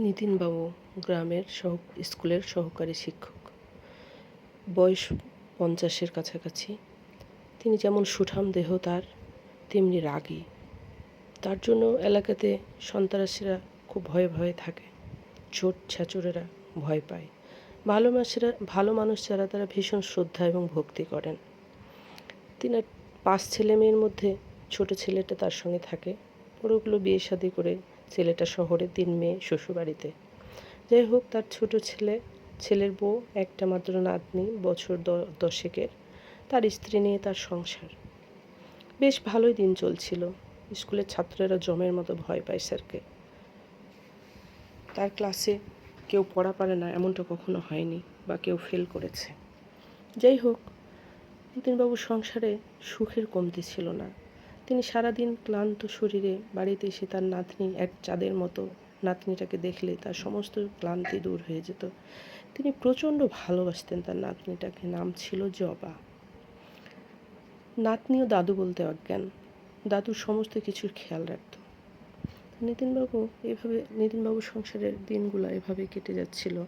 নিতিনবাবু গ্রামের সহ স্কুলের সহকারী শিক্ষক। বয়স পঞ্চাশের কাছাকাছি। তিনি যেমন সুঠাম দেহ তার, তেমনি রাগী। তার জন্য এলাকাতে সন্ত্রাসীরা খুব ভয়ে ভয়ে থাকে। চোট ছ্যাচরেরা ভয় পায়। ভালো মানুষেরা, ভালো মানুষ যারা, তারা ভীষণ শ্রদ্ধা এবং ভক্তি করেন। তিনার পাঁচ ছেলে মেয়ের মধ্যে ছোট ছেলেটা তার সঙ্গে থাকে। বড়গুলো বিয়ে শাদি করে ছেলেটা শহরে তিন মেয়ে শ্বশুরবাড়িতে। যাই হোক, তার ছোট ছেলে, ছেলের বউ, একটা মাত্র নাতনি, বছর দশেকের। তার স্ত্রী নিয়ে তার সংসার। বেশ ভালোই দিন চলছিল। স্কুলের ছাত্রেরা জমের মতো ভয় পায় স্যারকে। তার ক্লাসে কেউ পড়া পারে না, এমনটা কখনো হয়নি বা কেউ ফেল করেছে। যাই হোক নিতিনবাবুর সংসারে সুখের কমতি ছিল না। তিনি সারাদিন ক্লান্ত শরীরে বাড়িতে এসে তার নাতনি এক চাঁদের মতো নাতনিটাকে দেখলে তার সমস্ত ক্লান্তি দূর হয়ে যেত। তিনি প্রচণ্ড ভালোবাসতেন তার নাতনিটাকে, নাম ছিল জবা। নাতনিও দাদু বলতে অজ্ঞান। দাদুর সমস্ত কিছুর খেয়াল রাখত। নিতিনবাবু এভাবে, নিতিনবাবুর সংসারের দিনগুলো এভাবে কেটে যাচ্ছিল।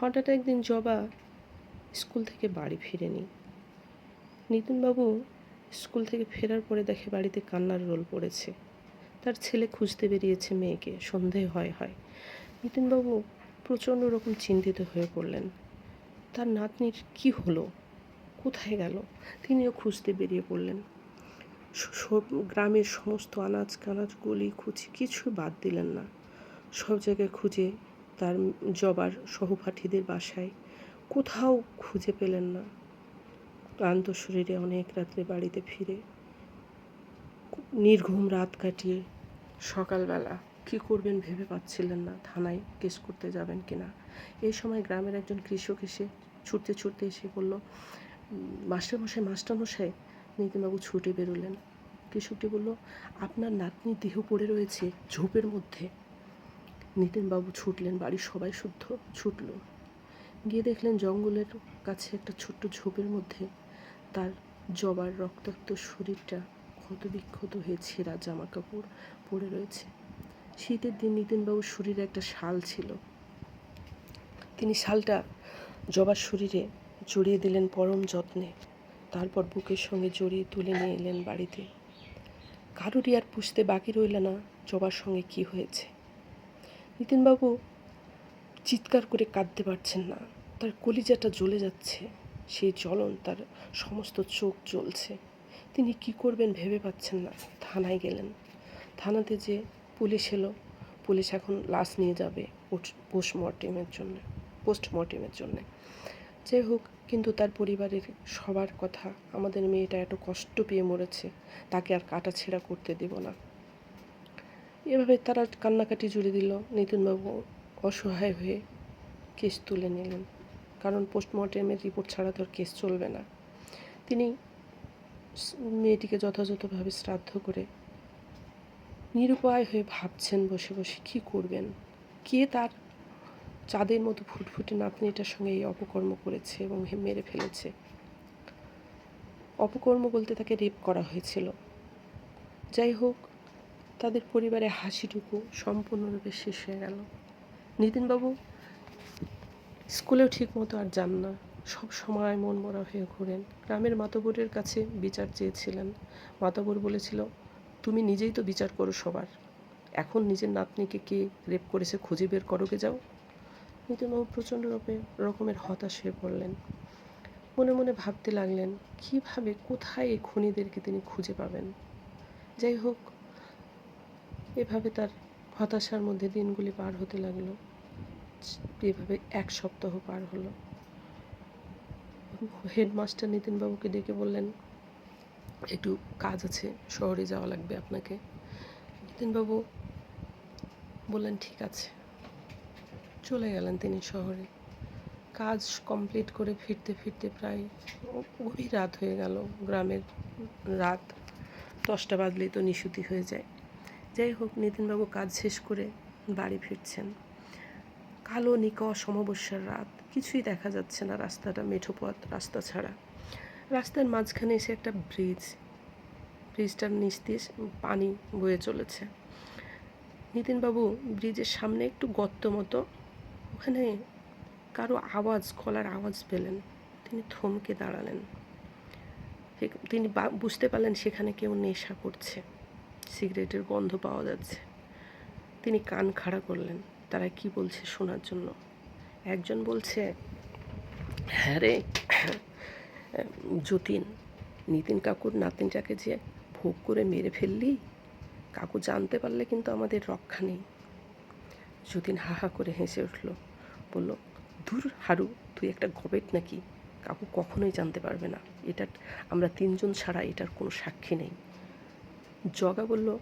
হঠাৎ একদিন জবা স্কুল থেকে বাড়ি ফিরেনি। নিতিনবাবু স্কুল থেকে ফেরার পরে দেখে বাড়িতে কান্নার রোল পড়েছে। তার ছেলে খুঁজতে বেরিয়েছে মেয়েকে, সন্ধে হয় হয়। নিতিনবাবু প্রচণ্ড রকম চিন্তিত হয়ে পড়লেন। তার নাতনির কি হলো? কোথায় গেল? তিনিও খুঁজতে বেরিয়ে পড়লেন। সব গ্রামের সমস্ত আনাজ কানাজ, গলি খুঁজি কিছু বাদ দিলেন না। সব জায়গায় খুঁজে তার জবার সহপাঠীদের বাসায়। কোথাও খুঁজে পেলেন না। ক্লান্ত শরীরে অনেক রাত্রে বাড়িতে ফিরে। নির্ঘুম রাত কাটিয়ে সকালবেলা কী করবেন ভেবে পাচ্ছিলেন না থানায় কেস করতে যাবেন কিনা। এই সময় গ্রামের একজন কৃষক এসে ছুটতে ছুটতে এসে বলল মাস্টারমশাই মাস্টারমশাই নিতিনবাবু ছুটে বেরোলেন। কৃষকটি বলল, আপনার নাতনির দেহ পড়ে রয়েছে ঝোপের মধ্যে। নিতিনবাবু ছুটলেন বাড়ির সবাই শুদ্ধ ছুটল। গিয়ে দেখলেন জঙ্গলের কাছে একটা ছোট্ট ঝোপের মধ্যে তার জবার রক্তাক্ত শরীরটা ক্ষত বিক্ষত হয়ে ছেঁড়া জামা কাপড় পরে রয়েছে। শীতের দিন নিতিনবাবুর শরীরে একটা শাল ছিল। তিনি শালটা জবার শরীরে জড়িয়ে দিলেন পরম যত্নে। তারপর বুকের সঙ্গে জড়িয়ে তুলে নিয়ে এলেন বাড়িতে। কারোরই আর পুষতে বাকি রইল না, জবার সঙ্গে কি হয়েছে? নিতিনবাবু চিৎকার করে কাঁদতে পারছেন না। তার কলিজাটা জ্বলে যাচ্ছে। সেই জ্বলন তার সমস্ত চোখ জ্বলছে। তিনি কি করবেন ভেবে পাচ্ছেন না। থানায় গেলেন। থানাতে যে পুলিশ এলো, পুলিশ এখন লাশ নিয়ে যাবে পোস্টমর্টেমের জন্য পোস্টমর্টেমের জন্য। যাই হোক, কিন্তু তার পরিবারের সবার কথা, আমাদের মেয়েটা এত কষ্ট পেয়ে মরেছে, তাকে আর কাটাছেঁড়া করতে দেব না। এভাবে তারা কান্নাকাটি জুড়ে দিল। নিতিনবাবু অসহায় হয়ে কেস তুলে নিলেন। কারণ পোস্টমর্টেমের রিপোর্ট ছাড়া তো আর কেস চলবে না। তিনি মেয়েটিকে যথাযথভাবে শ্রাদ্ধ করে নিরুপায় হয়ে ভাবছেন বসে বসে, কী করবেন? কে তার চাঁদের মতো ফুটফুটে নাতনিটার সঙ্গে এই অপকর্ম করেছে এবং মেরে ফেলেছে? অপকর্ম বলতে তাকে রেপ করা হয়েছিল। যাই হোক, তাদের পরিবারে হাসিটুকু সম্পূর্ণরূপে শেষ হয়ে গেল। নিতিনবাবু স্কুলেও ঠিক মতো আর যান না। সব সময় মন মরা হয়ে ঘোরেন। গ্রামের মাতবরের কাছে বিচার চেয়েছিলেন। মাতবর বলেছিল, তুমি নিজেই তো বিচার করো সবার। এখন নিজের নাতনিকে কে রেপ করেছে খুঁজে বের করোগে যাও। নিতিনবাবু প্রচণ্ড রকমের রকমের হতাশ হয়ে পড়লেন। মনে মনে ভাবতে লাগলেন, কীভাবে, কোথায় এই খুনিদেরকে তিনি খুঁজে পাবেন? যাই হোক, এভাবে তার হতাশার মধ্যে দিনগুলি পার হতে লাগল। এভাবে এক সপ্তাহ পার হলো। হেডমাস্টার নিতিনবাবুকে ডেকে বললেন, একটু কাজ আছে, শহরে যাওয়া লাগবে আপনাকে। নিতিনবাবু বললেন, ঠিক আছে। চলে গেলেন তিনি শহরে। কাজ কমপ্লিট করে ফিরতে ফিরতে প্রায় গভীর রাত হয়ে গেল। গ্রামের রাত দশটা বাজলেই তো নিশুতি হয়ে যায়। যাই হোক, নিতিনবাবু কাজ শেষ করে বাড়ি ফিরছেন। কালো নিকষ অমাবস্যার রাত। কিছুই দেখা যাচ্ছে না রাস্তাটা, মেঠো পথ, রাস্তা ছাড়া। রাস্তার মাঝখানে এসে একটা ব্রিজ। ব্রিজটার নিচ দিয়ে পানি বয়ে চলেছে। নিতিনবাবু, ব্রিজের সামনে একটু গর্ত মতো। ওখানে কারও আওয়াজ, গলার আওয়াজ পেলেন। তিনি থমকে দাঁড়ালেন। তিনি বুঝতে পারলেন সেখানে কেউ নেশা করছে। সিগারেটের গন্ধ পাওয়া যাচ্ছে। তিনি কান খাড়া করলেন। তারা কি বলছে শোনার জন্য? একজন বলছে হ্যাঁ রে, যতীন, নিতিন কাকুর নাতিনটাকে যে ভোগ করে মেরে ফেললি, কাকু জানতে পারলে কিন্তু আমাদের রক্ষা নেই। যতীন হা হা করে হেসে উঠল, বলল দূর হারু, তুই একটা গবেট নাকি? কাকু কখনোই জানতে পারবে না। এটা আমরা তিনজন ছাড়া এটার কোনো সাক্ষী নেই। জগা বলল,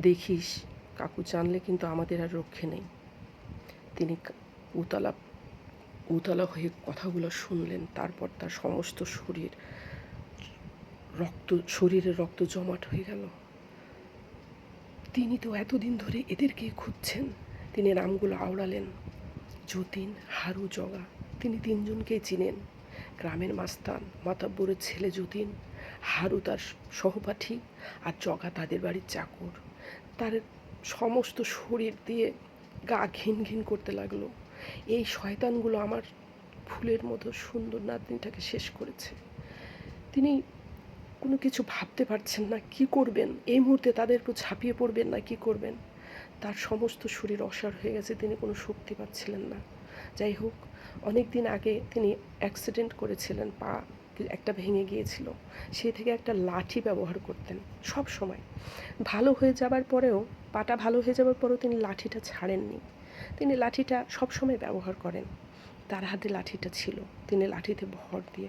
দেখিস, কাকু জানলে কিন্তু আমাদের আর রক্ষে নেই। তিনি উতলা উতলা হয়ে কথাগুলো শুনলেন। তারপর তার সমস্ত শরীর রক্ত শরীরে রক্ত জমাট হয়ে গেল। তিনি তো এতদিন ধরে এদেরকে খুঁজছেন। তিনি নামগুলো আওড়ালেন। যতীন, হারু, জগা, তিনি তিনজনকেই চিনেন। গ্রামের মাস্তান, মাতাব্বরের ছেলে যতীন, হারু তার সহপাঠী আর জগা তাদের বাড়ির চাকর। তার সমস্ত শরীর দিয়ে গা ঘিন ঘিন করতে লাগল। এই শয়তানগুলো আমার ফুলের মতো সুন্দর নাতনিটাকে শেষ করেছে। তিনি কোনো কিছু ভাবতে পারছেন না, কি করবেন? এই মুহূর্তে তাদের উপর ঝাঁপিয়ে পড়বেন না, কি করবেন? তার সমস্ত শরীর অসাড় হয়ে গেছে, তিনি কোনো শক্তি পাচ্ছিলেন না। যাই হোক অনেক দিন আগে তিনি অ্যাক্সিডেন্ট করেছিলেন, পা একটা ভেঙে গিয়েছিল। সেই থেকে একটা লাঠি ব্যবহার করতেন সব সময়। ভালো হয়ে যাবার পরেও পাটা ভালো হয়ে যাওয়ার পরেও তিনি লাঠিটা ছাড়েননি। তিনি লাঠিটা সব সময় ব্যবহার করেন। তার হাতে লাঠিটা ছিল। তিনি লাঠিতে ভর দিয়ে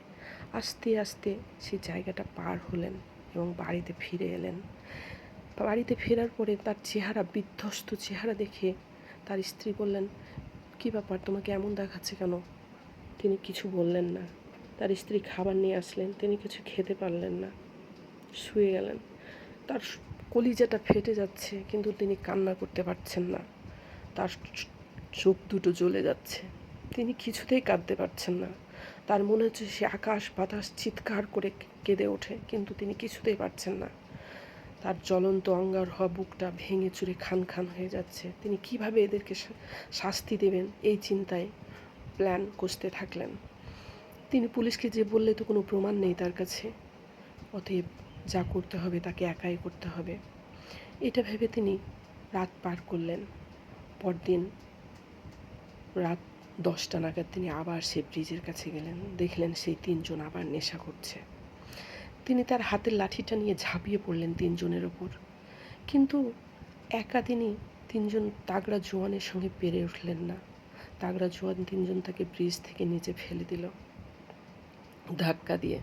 আস্তে আস্তে সেই জায়গাটা পার হলেন এবং বাড়িতে ফিরে এলেন। বাড়িতে ফেরার পরে তার চেহারা, বিধ্বস্ত চেহারা দেখে তার স্ত্রী বললেন, কী ব্যাপার, তোমাকে এমন দেখাচ্ছে কেন? তিনি কিছু বললেন না। তার স্ত্রী খাবার নিয়ে আসলেন। তিনি কিছু খেতে পারলেন না। শুয়ে গেলেন। তার কলিজাটা ফেটে যাচ্ছে, কিন্তু তিনি কান্না করতে পারছেন না। তার চোখ দুটো জ্বলে যাচ্ছে। তিনি কিছুতেই কাঁদতে পারছেন না। তার মনে হচ্ছে সে আকাশ বাতাস চিৎকার করে কেঁদে ওঠে, কিন্তু তিনি কিছুতেই পারছেন না। তার জ্বলন্ত অঙ্গার হওয়া বুকটা ভেঙে চুরে খান খান হয়ে যাচ্ছে। তিনি কীভাবে এদেরকে শাস্তি দেবেন এই চিন্তায় প্ল্যান কষতে থাকলেন। তিনি পুলিশকে যে বললে তো কোনো প্রমাণ নেই তার কাছে। অতএব যা করতে হবে তাকে একাই করতে হবে। এটা ভেবে তিনি রাত পার করলেন। পরদিন রাত দশটা নাগাদ তিনি আবার সেই ব্রিজের কাছে গেলেন। দেখলেন সেই তিনজন আবার নেশা করছে। তিনি তার হাতের লাঠিটা নিয়ে ঝাঁপিয়ে পড়লেন তিনজনের ওপর। কিন্তু একা তিনি তিনজন তাগড়া জোয়ানের সঙ্গে পেরে উঠলেন না। তাগড়া জোয়ান তিনজন তাকে ব্রিজ থেকে নিচে ফেলে দিল। ধাক্কা দিয়ে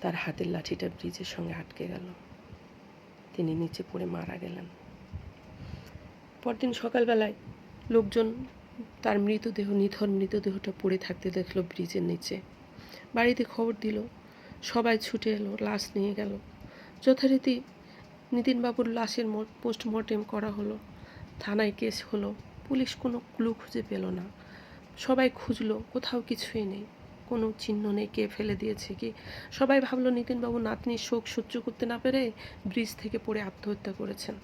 তার হাতের লাঠিটা ব্রিজের সঙ্গে আটকে গেল। তিনি নিচে পড়ে মারা গেলেন। পরদিন সকালবেলায় লোকজন তার মৃতদেহ, নিথর মৃতদেহটা পড়ে থাকতে দেখল ব্রিজের নিচে। বাড়িতে খবর দিল, সবাই ছুটে এলো, লাশ নিয়ে গেল। যথারীতি নিতিনবাবুর লাশের পোস্টমর্টেম করা হলো। থানায় কেস হলো। পুলিশ কোনো ক্লু খুঁজে পেল না। সবাই খুঁজলো, কোথাও কিছুই নেই। কোনো চিহ্ন নেই কে ফেলে দিয়েছে কি। সবাই ভাবলো নিতিনবাবু নাতনির শোক সহ্য করতে না পেরে ব্রিজ থেকে পড়ে আত্মহত্যা করেছেন।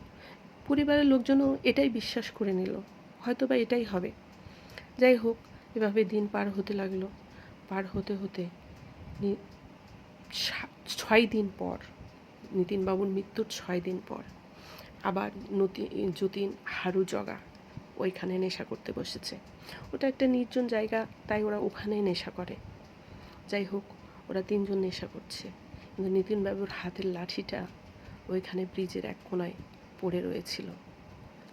পরিবারের লোকজনও এটাই বিশ্বাস করে নিল। হয়তো বা এটাই হবে। যাই হোক, এভাবে দিন পার হতে লাগল। পার হতে হতে ছয় দিন পর, নিতিনবাবুর মৃত্যুর ছয় দিন পর আবার নতি, যতীন হারু জগা ওইখানে নেশা করতে বসেছে। ওটা একটা নির্জন জায়গা, তাই ওরা ওখানেই নেশা করে। যাই হোক, ওরা তিনজন নেশা করছে। কিন্তু নিতিনবাবুর হাতের লাঠিটা ওইখানে ব্রিজের এক কোনায় পড়ে রয়েছিল।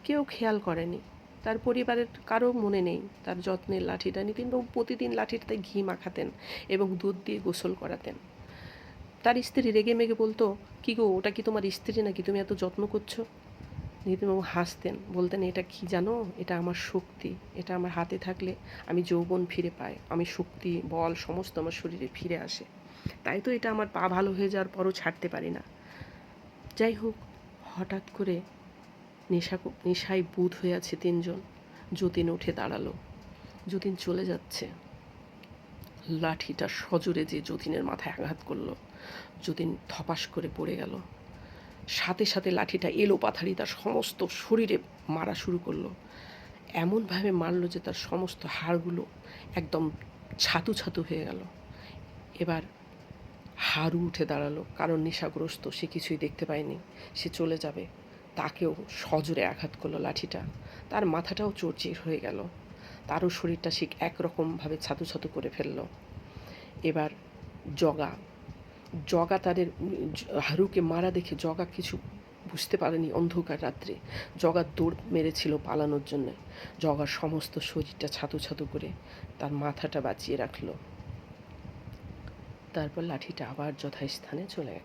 কেউ খেয়াল করেনি। তার পরিবারের কারও মনে নেই। তার যত্নের লাঠিটা নিতিনবাবু প্রতিদিন লাঠিটাতে ঘি মাখাতেন এবং দুধ দিয়ে গোসল করাতেন। তার স্ত্রী রেগে মেগে বলতো, কি গো, ওটা কি তোমার স্ত্রী নাকি? তুমি এত যত্ন করছ? নিতিনবাবু হাসতেন, বলতেন, এটা কি জানো? এটা আমার শক্তি, এটা আমার হাতে থাকলে আমি যৌবন ফিরে পাই, আমি শক্তি, বল, সমস্ত আমার শরীরে ফিরে আসে। তাই তো এটা আমার পা ভালো হয়ে যাওয়ার পরও ছাড়তে পারি না। যাই হোক, হঠাৎ করে নেশা নেশায় বুধ হয়ে আছে তিনজন। যতীন উঠে দাঁড়াল। যতীন চলে যাচ্ছে। লাঠিটা সজোরে যে যতীনের মাথায় আঘাত করল, যতীন ধপাস করে পড়ে গেল। সাথে সাথে লাঠিটা এলো পাথারি, তার সমস্ত শরীরে মারা শুরু করল। এমনভাবে মারলো যে তার সমস্ত হাড়গুলো একদম ছাতু ছাতু হয়ে গেল। এবার হাড়ু উঠে দাঁড়াল, কারণ নেশাগ্রস্ত, সে কিছুই দেখতে পায়নি। সে চলে যাবে। তাকেও সজোরে আঘাত করল লাঠিটা। তার মাথাটাও চোরচির হয়ে গেল। তারও শরীরটা সে একরকমভাবে ছাতু ছাতু করে ফেলল। এবার জগা জগা তাদের হারুকে মারা দেখে জগা কিছু বুঝতে পারেনি অন্ধকার রাত্রে। জগা দৌড় মেরেছিল পালানোর জন্য। জগার সমস্ত শরীরটা ছাতু ছাতু করে তার মাথাটা বাঁচিয়ে রাখল। তারপর লাঠিটা আবার যথাস্থানে চলে গেল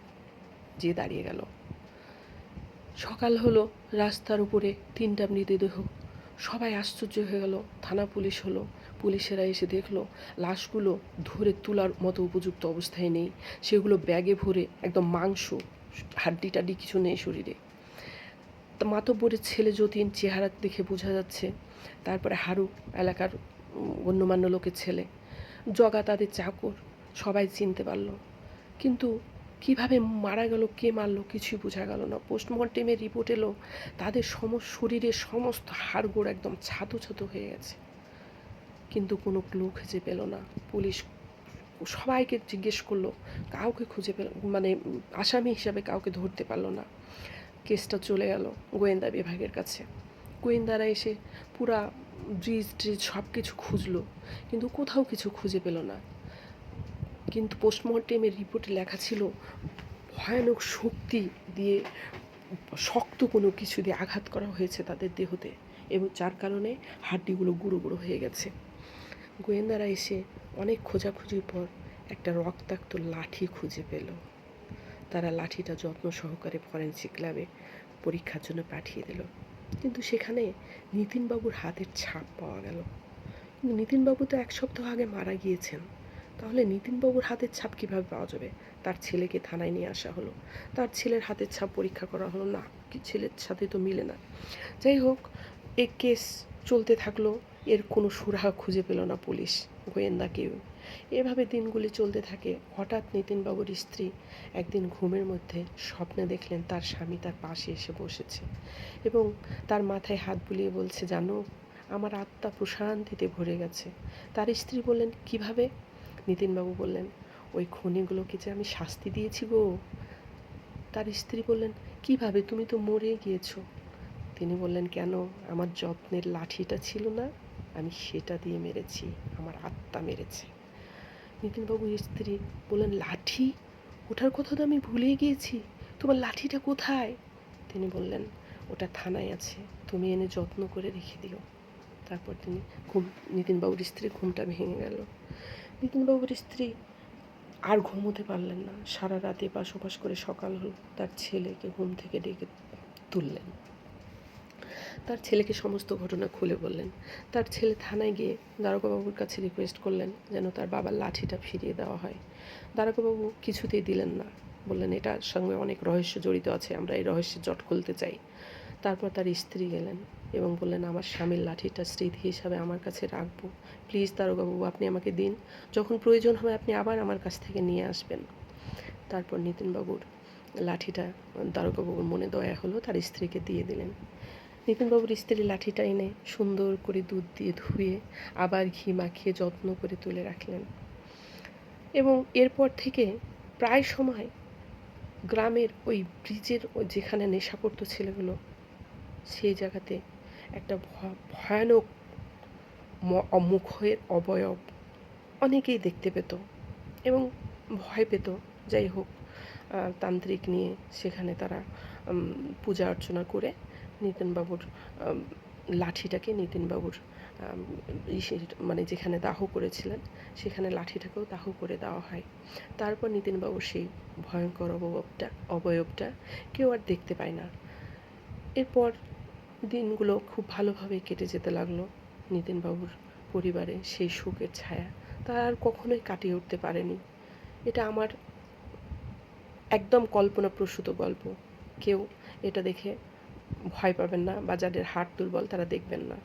যে দাঁড়িয়ে গেল। সকাল হলো, রাস্তার উপরে তিনটা মৃতদেহ। সবাই আশ্চর্য হয়ে গেল। থানা পুলিশ হলো পুলিশেরা এসে দেখল, লাশগুলো ধরে তোলার মতো উপযুক্ত অবস্থায় নেই। সেগুলো ব্যাগে ভরে একদম মাংস হাড্ডি টাড্ডি কিছু নেই শরীরে। মাতব্বরের ছেলে যতীন চেহারা দেখে বোঝা যাচ্ছে, তারপরে হারু এলাকার গণ্যমান্য লোকের ছেলে। জগা তাদের চাকর, সবাই চিনতে পারল। কিন্তু কীভাবে মারা গেল, কে মারলো কিছুই বোঝা গেল না। পোস্টমর্টেমের রিপোর্ট এলো, তাদের সম, শরীরের সমস্ত হাড়গোড় একদম ছাতু ছাতু হয়ে গেছে। কিন্তু কোনো ক্লু খুঁজে পেল না। পুলিশ সবাইকে জিজ্ঞেস করল, কাউকে খুঁজে পেল মানে আসামি হিসাবে কাউকে ধরতে পারল না। কেসটা চলে গেল গোয়েন্দা বিভাগের কাছে। গোয়েন্দারা এসে পুরা ব্রিজ ট্রিজ সব কিছু খুঁজলো, কিন্তু কোথাও কিছু খুঁজে পেল না। কিন্তু পোস্টমর্টেমের রিপোর্টে লেখা ছিল, ভয়ানক শক্তি দিয়ে শক্ত কোনো কিছু দিয়ে আঘাত করা হয়েছে তাদের দেহতে এবং যার কারণে হাড্ডিগুলো গুঁড়ো গুঁড়ো হয়ে গেছে। গোয়েন্দারা এসে অনেক খোঁজাখুঁজির পর একটা রক্তাক্ত লাঠি খুঁজে পেল। তারা লাঠিটা যত্ন সহকারে ফরেন্সিক ল্যাবে পরীক্ষার জন্য পাঠিয়ে দিল। কিন্তু সেখানে নিতিনবাবুর হাতের ছাপ পাওয়া গেল। কিন্তু নিতিনবাবু তো এক সপ্তাহ আগে মারা গিয়েছেন। তাহলে নিতিনবাবুর হাতের ছাপ কীভাবে পাওয়া যাবে? তার ছেলেকে থানায় নিয়ে আসা হলো। তার ছেলের হাতের ছাপ পরীক্ষা করা হলো না। কি ছেলের সাথে তো মিলে না। যাই হোক এ কেস চলতে থাকল, এর কোনো সুরাহা খুঁজে পেল না পুলিশ, গোয়েন্দা কেউ। এভাবে দিনগুলি চলতে থাকে, হঠাৎ নিতিনবাবুর স্ত্রী একদিন ঘুমের মধ্যে স্বপ্নে দেখলেন তার স্বামী তার পাশে এসে বসেছে এবং তার মাথায় হাত বুলিয়ে বলছে, জানো, আমার আত্মা প্রশান্তিতে ভরে গেছে। তার স্ত্রী বললেন, কীভাবে? নিতিনবাবু বললেন, ওই খনিগুলোকে যে আমি শাস্তি দিয়েছি গো। তার স্ত্রী বললেন, কীভাবে? তুমি তো মরে গিয়েছো। তিনি বললেন, কেন? আমার যত্নের লাঠিটা ছিল না, আমি সেটা দিয়ে মেরেছি, আমার আত্মা মেরেছে। নিতিনবাবুর স্ত্রী বললেন, লাঠি? ওঠার কথা তো আমি ভুলে গিয়েছি, তোমার লাঠিটা কোথায়? তিনি বললেন, ওটা থানায় আছে, তুমি এনে যত্ন করে রেখে দিও। তারপর তিনি ঘুম, নিতিনবাবুর স্ত্রী ঘুমটা ভেঙে গেল। নিতিনবাবুর স্ত্রী আর ঘুমোতে পারলেন না, সারা রাতে ওপাশ করে সকাল হলো তার ছেলেকে ঘুম থেকে ডেকে তুললেন। তার ছেলেকে সমস্ত ঘটনা খুলে বললেন। তার ছেলে থানায় গিয়ে দারোগাবাবুর কাছে রিকোয়েস্ট করলেন যেন তার বাবার লাঠিটা ফিরিয়ে দেওয়া হয়। দারোগাবাবু কিছুতেই দিলেন না। বললেন, এটার সঙ্গে অনেক রহস্য জড়িত আছে, আমরা এই রহস্যের জট খুলতে চাই। তারপর তার স্ত্রী গেলেন এবং বললেন, আমার স্বামীর লাঠিটা স্মৃতি হিসাবে আমার কাছে রাখব। প্লিজ দারোগাবাবু আপনি আমাকে দিন। যখন প্রয়োজন হবে, আপনি আবার আমার কাছ থেকে নিয়ে আসবেন। তারপর নিতিনবাবুর লাঠিটা দারোগাবাবুর মনে দয়া হলো, তার স্ত্রীকে দিয়ে দিলেন। নিতিনবাবুর স্ত্রী লাঠিটা এনে সুন্দর করে দুধ দিয়ে ধুয়ে আবার ঘি মাখিয়ে যত্ন করে তুলে রাখলেন। এবং এরপর থেকে প্রায় সময় গ্রামের ওই ব্রিজের যেখানে নেশা করতো ছেলেগুলো, সেই জায়গাতে একটা ভয়ানক মুখের অবয়ব অনেকেই দেখতে পেত এবং ভয় পেত। যাই হোক তান্ত্রিক নিয়ে সেখানে তারা পূজা অর্চনা করে নিতিনবাবুর লাঠিটাকে নিতিনবাবুর মানে যেখানে দাহ করেছিলেন, সেখানে লাঠিটাকেও দাহ করে দেওয়া হয়। তারপর নিতিনবাবু সেই ভয়ঙ্কর অবয়বটা অবয়বটা কেউ আর দেখতে পায় না। এরপর দিনগুলো খুব ভালোভাবে কেটে যেতে লাগল নিতিনবাবুর পরিবারে সেই সুখের ছায়া। তারা আর কখনোই কাটিয়ে উঠতে পারেনি। এটা আমার একদম কল্পনাপ্রসূত গল্প। কেউ এটা দেখে ভয় পাবেন না বা যাদের হাট দুর্বল তারা দেখবেন না।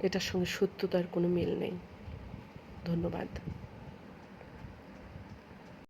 এটার সঙ্গে সত্যতার কোনো মিল নেই। ধন্যবাদ।